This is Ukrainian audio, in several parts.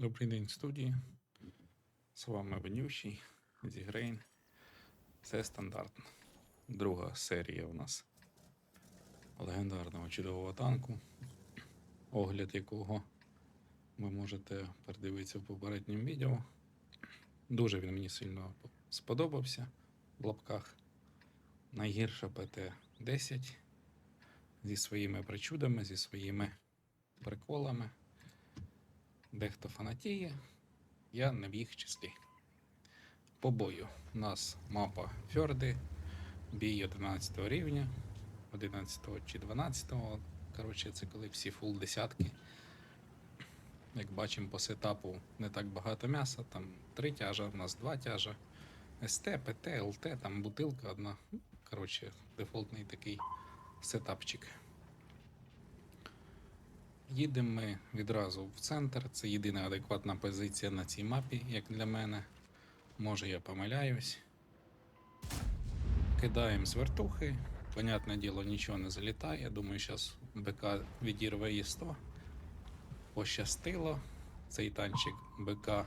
Добрий день, студії. З вами Венющий зі Грейн. Це стандартно. Друга серія у нас легендарного чудового танку, огляд якого ви можете передивитися в попередньому відео. Дуже він мені сильно сподобався в лапках. Найгірша ПТ-10 зі своїми причудами, зі своїми приколами. Дехто фанатіє, я не в їх числі. По бою у нас мапа Фьорди, бій 11 рівня, 11 чи 12. Коротше, це коли всі фул десятки. Як бачимо по сетапу не так багато м'яса, там 3 тяжа, у нас 2 тяжа. СТ, ПТ, ЛТ, там бутилка одна. Ну, Коротше, дефолтний такий сетапчик. Їдемо ми відразу в центр. Це єдина адекватна позиція на цій мапі, як для мене. Може я помиляюсь. Кидаємо з вертухи. Понятне діло, нічого не залітає. Думаю, зараз БК відірве її 100. Пощастило. Цей танчик БК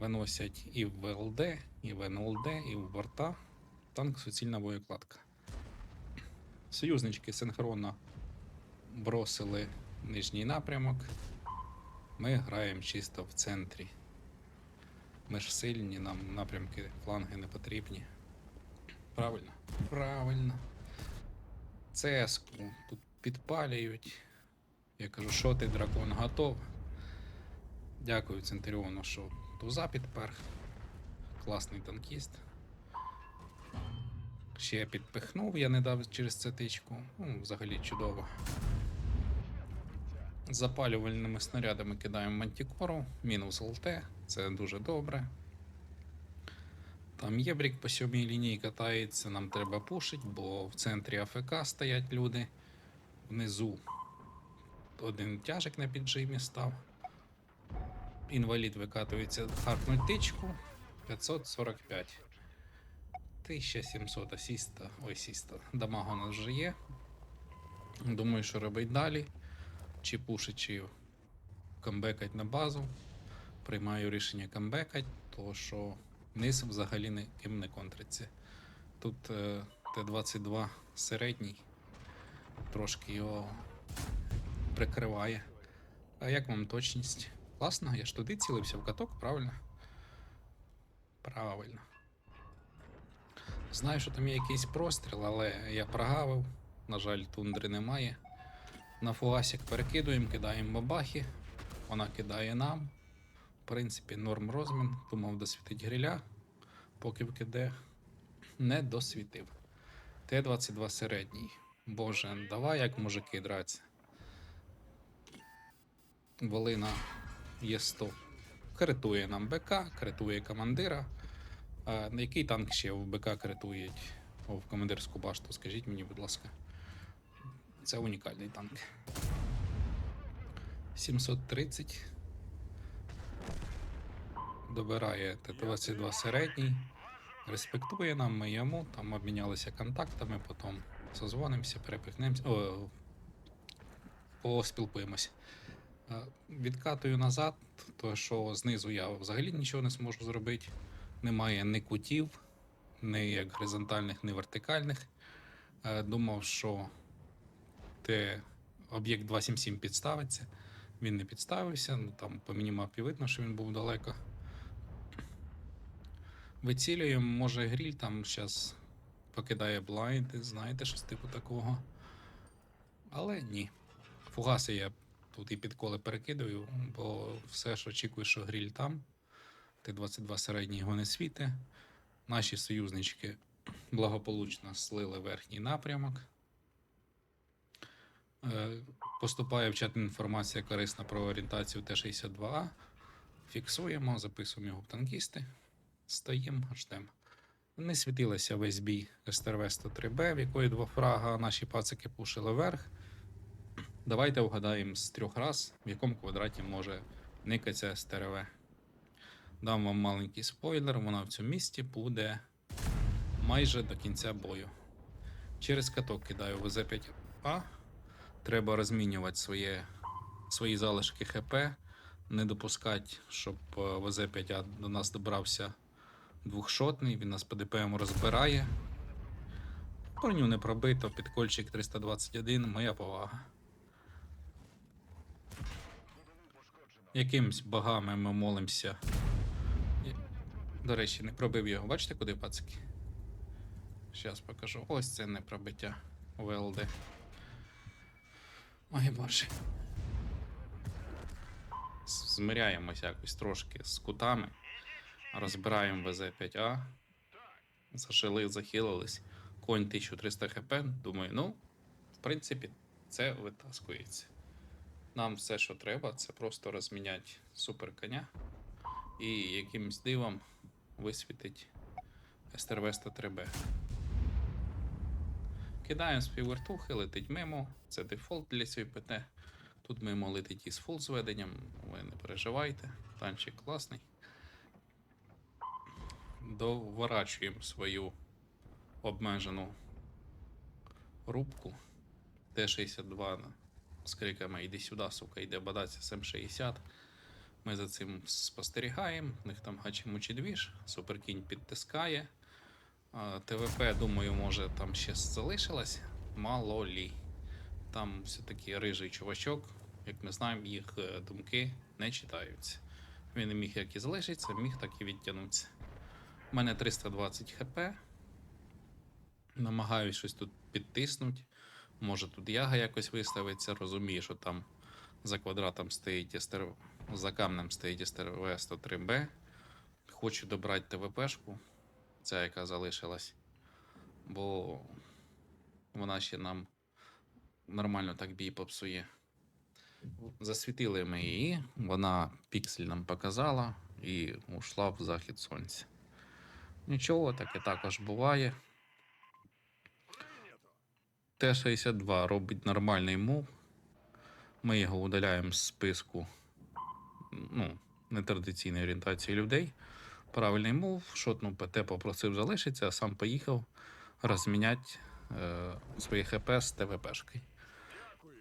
виносять і в ЛД, і в НЛД, і в борта. Танк суцільна боєкладка. Союзнички синхронно бросили нижній напрямок. Ми граємо чисто в центрі. Ми ж сильні, нам напрямки, фланги не потрібні. Правильно? Правильно. ЦС-ку тут підпалюють. Я кажу, що ти, дракон, готов? Дякую Центріону, що туза підпер. Класний танкіст. Ще підпихнув, я не дав через це тичку. Ну, взагалі чудово. Запалювальними снарядами кидаємо мантікору, мінус ЛТ, це дуже добре. Там єбрік по сьомій лінії катається, нам треба пушить, бо в центрі АФК стоять люди. Внизу один тяжик на піджимі став. Інвалід викатується, харкнуть тичку 545. 1700 асіста. Ой, сіста. Дамага у нас вже є. Думаю, що робить далі. Чи пушить, камбекать на базу. Приймаю рішення камбекать, тому що низ взагалі ніким не контриться. Тут е, Т-22 середній, трошки його прикриває. А як вам точність? Класно, я ж туди цілився в каток, правильно? Правильно. Знаю, що там є якийсь простріл, але я прогавив. На жаль, тундри немає. На фугасик перекидуємо, кидаємо бабахи. Вона кидає нам. В принципі, норм розмін. Думав досвітить гриля, поки вкиде. Не досвітив. Т-22 середній. Боже, давай як мужики драться. Волина є 100. Критує нам БК, критує командира. А який танк ще в БК критують? О, в командирську башту, скажіть мені, будь ласка. Це унікальний танк. 730. Добирає Т-22 середній. Респектує нам, ми йому, там обмінялися контактами, потім созвонимося, перепихнемося. О, поспілкуємося. Е, Відкатую назад, то що знизу я взагалі нічого не зможу зробити. Немає ні кутів, ні як горизонтальних, ні вертикальних. Е, Думав, що те об'єкт 277 підставиться. Він не підставився, ну там по мінімапі видно, що він був далеко. Вицілюємо, може гріль там зараз покидає блайнди, знаєте, щось типу такого. Але ні. Фугаси я тут і підколи перекидаю, бо все ж очікую, що гріль там. Т-22 середній його не світи. Наші союзнички благополучно слили верхній напрямок. Е, Поступає в чат інформація корисна про орієнтацію Т-62А. Фіксуємо, записуємо його в танкісти. Стоїмо, ждемо. Не світилася весь бій СТРВ-103Б, в якої два фрага наші пацики пушили вверх. Давайте вгадаємо з трьох раз, в якому квадраті може никатися СТРВ. Дам вам маленький спойлер, вона в цьому місці буде майже до кінця бою. Через каток кидаю ВЗ-5А. Треба розмінювати своє, свої залишки ХП не допускати, щоб е, ВЗ-5А до нас добрався двохшотний. Він нас по ДПМ розбирає. Броню не пробито, підкольчик 321, моя повага. Якимсь богами ми молимося. До речі, не пробив його. Бачите, куди пацики? Зараз покажу. Ось це не пробиття ВЛД. Ой, боже. Змиряємося якось трошки з кутами. Розбираємо ВЗ-5А. Зашили, захилились. Конь 1300 хп. Думаю, ну, в принципі, це витаскується. Нам все, що треба, це просто розміняти супер коня і якимсь дивом висвітить СТРВ 103Б. Кидаємо з піввертухи, летить мимо. Це дефолт для цієї ПТ. Тут мимо летить із фул зведенням, ви не переживайте. Танчик класний. Доворачуємо свою обмежену рубку. Т-62 з криками Іди сюди, сука, йде бадаться з М60. Ми за цим спостерігаємо. У них там гачі двіж, суперкінь підтискає. ТВП, думаю, може там ще залишилось. Мало лі. Там все-таки рижий чувачок, як ми знаємо, їх е, думки не читаються. Він міг як і залишитися, міг так і відтягнутися. У мене 320 хп. Намагаюсь щось тут підтиснути. Може тут яга якось виставиться, розумію, що там за квадратом стоїть СТР... за камнем стоїть СТРВ 103Б. Хочу добрати ТВПшку, ця яка залишилась, бо вона ще нам нормально так бій попсує. Засвітили ми її, вона піксель нам показала і ушла в захід сонця. Нічого, таке також буває. Т-62 робить нормальний мув. Ми його удаляємо з списку ну, нетрадиційної орієнтації людей. Правильний мув, шотну ПТ попросив залишитися, а сам поїхав розміняти е, своє ХП з ТВПшкою.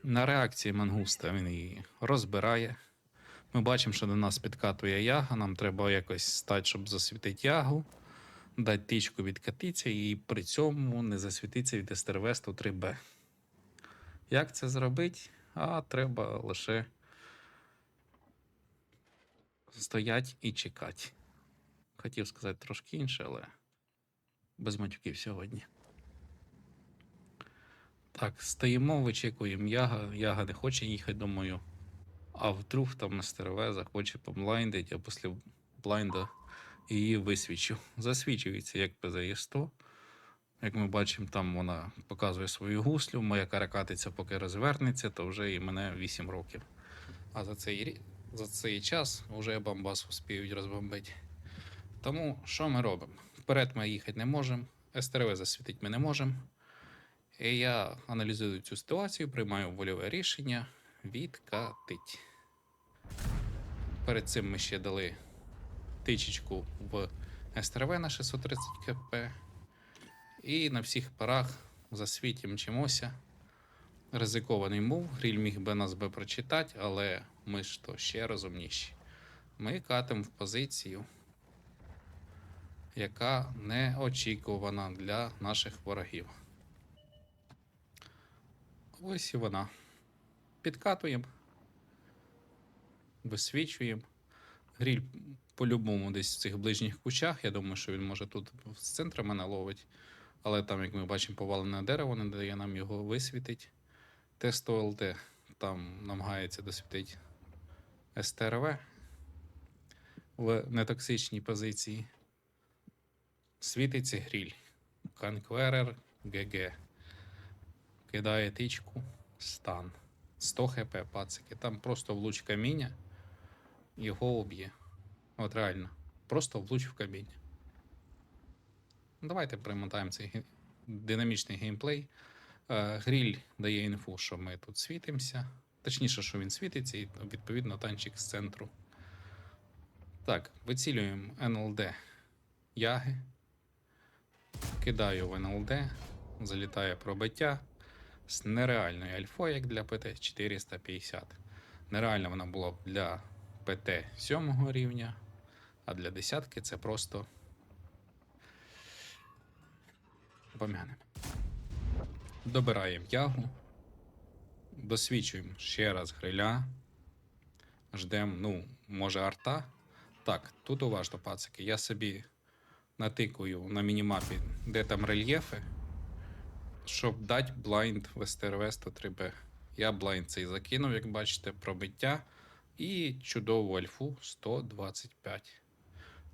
На реакції мангуста він її розбирає. Ми бачимо, що до нас підкатує яга. Нам треба якось стати, щоб засвітити ягу, дати тичку відкатитися і при цьому не засвітитися від СТРВ 103Б. Як це зробити? А треба лише стоять і чекати. Хотів сказати трошки інше, але без матюків сьогодні. Так, стоїмо, вичікуємо яга. Яга не хоче їхати, думаю. А вдруг там на захоче поблайндити, а після блайнда її висвічу. Засвічується як ПЗЄ-100. Як ми бачимо, там вона показує свою гуслю, моя каракатиця поки розвернеться, то вже і мене 8 років. А за цей, за цей час вже бомбас успіють розбомбити. Тому що ми робимо? Вперед ми їхати не можемо, СТРВ засвітити ми не можемо. І я аналізую цю ситуацію, приймаю вольове рішення відкатить. Перед цим ми ще дали тичечку в СТРВ на 630 кп. І на всіх парах засвіті мчимося. Ризикований мув, гріль міг би нас би прочитати, але ми ж то ще розумніші. Ми катимо в позицію, яка неочікувана для наших ворогів. Ось і вона. Підкатуємо, висвічуємо. Гріль по-любому десь в цих ближніх кущах. Я думаю, що він може тут з центру мене ловить. Але там, як ми бачимо, повалене дерево не дає нам його висвітити. Т-100 ЛТ там намагається досвітити СТРВ в нетоксичній позиції. Світиться гріль. Конкверер ГГ. Кидає тичку. Стан. 100 хп, пацики. Там просто влуч каміння. Його уб'є. От реально. Просто влуч в каміння. Давайте примотаємо цей динамічний геймплей. Е, Гріль дає інфу, що ми тут світимося. Точніше, що він світиться, і відповідно танчик з центру. Так, вицілюємо НЛД яги. Кидаю в НЛД, залітає пробиття з нереальною альфою, як для ПТ 450. Нереально вона була б для ПТ 7 рівня, а для десятки це просто помянемо. Добираємо ягу, досвідчуємо ще раз гриля. Ждемо, ну, може, арта. Так, тут уважно, пацики. Я собі натикую на мінімапі, де там рельєфи, щоб дати блайнд в СТРВ 103Б. Я блайнд цей закинув, як бачите, пробиття. І чудову альфу 125.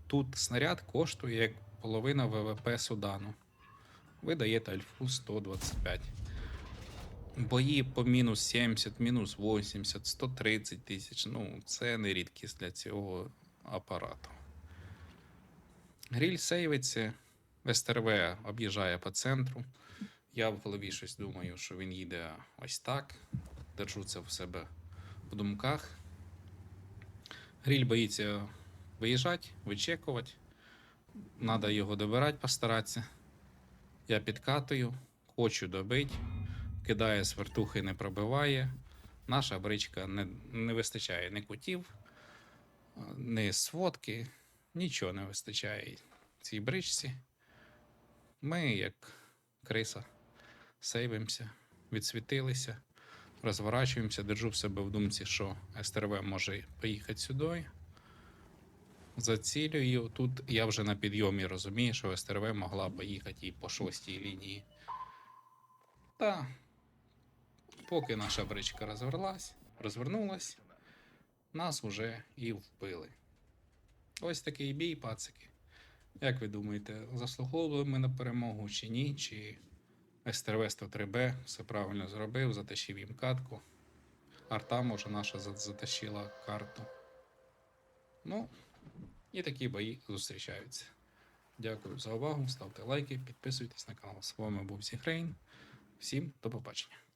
Тут снаряд коштує як половина ВВП Судану. Ви даєте альфу 125. Бої по мінус 70, мінус 80, 130 тисяч. Ну, це не рідкість для цього апарату. Гріль сейвиться, СТРВ об'їжджає по центру. Я в голові щось думаю, що він їде ось так. Держу це в себе в думках. Гріль боїться виїжджати, вичекувати. Надо його добирати, постаратися. Я підкатую, хочу добити, кидає свертухи, не пробиває. Наша бричка не, не вистачає ні кутів, ні сводки, нічого не вистачає цій бричці. Ми, як криса, сейвимося, відсвітилися, розворачуємося, держу в себе в думці, що СТРВ може поїхати сюди. Зацілюю. Тут я вже на підйомі розумію, що СТРВ могла поїхати і по шостій лінії. Та поки наша бричка розверлась, розвернулась, нас уже і вбили. Ось такий бій, пацики. Як ви думаєте, заслуговували ми на перемогу чи ні? Чи СТРВ 103Б все правильно зробив, затащив їм катку. Арта, може, наша затащила карту. Ну, і такі бої зустрічаються. Дякую за увагу. Ставте лайки, підписуйтесь на канал. З вами був Зігрейн. Всім до побачення.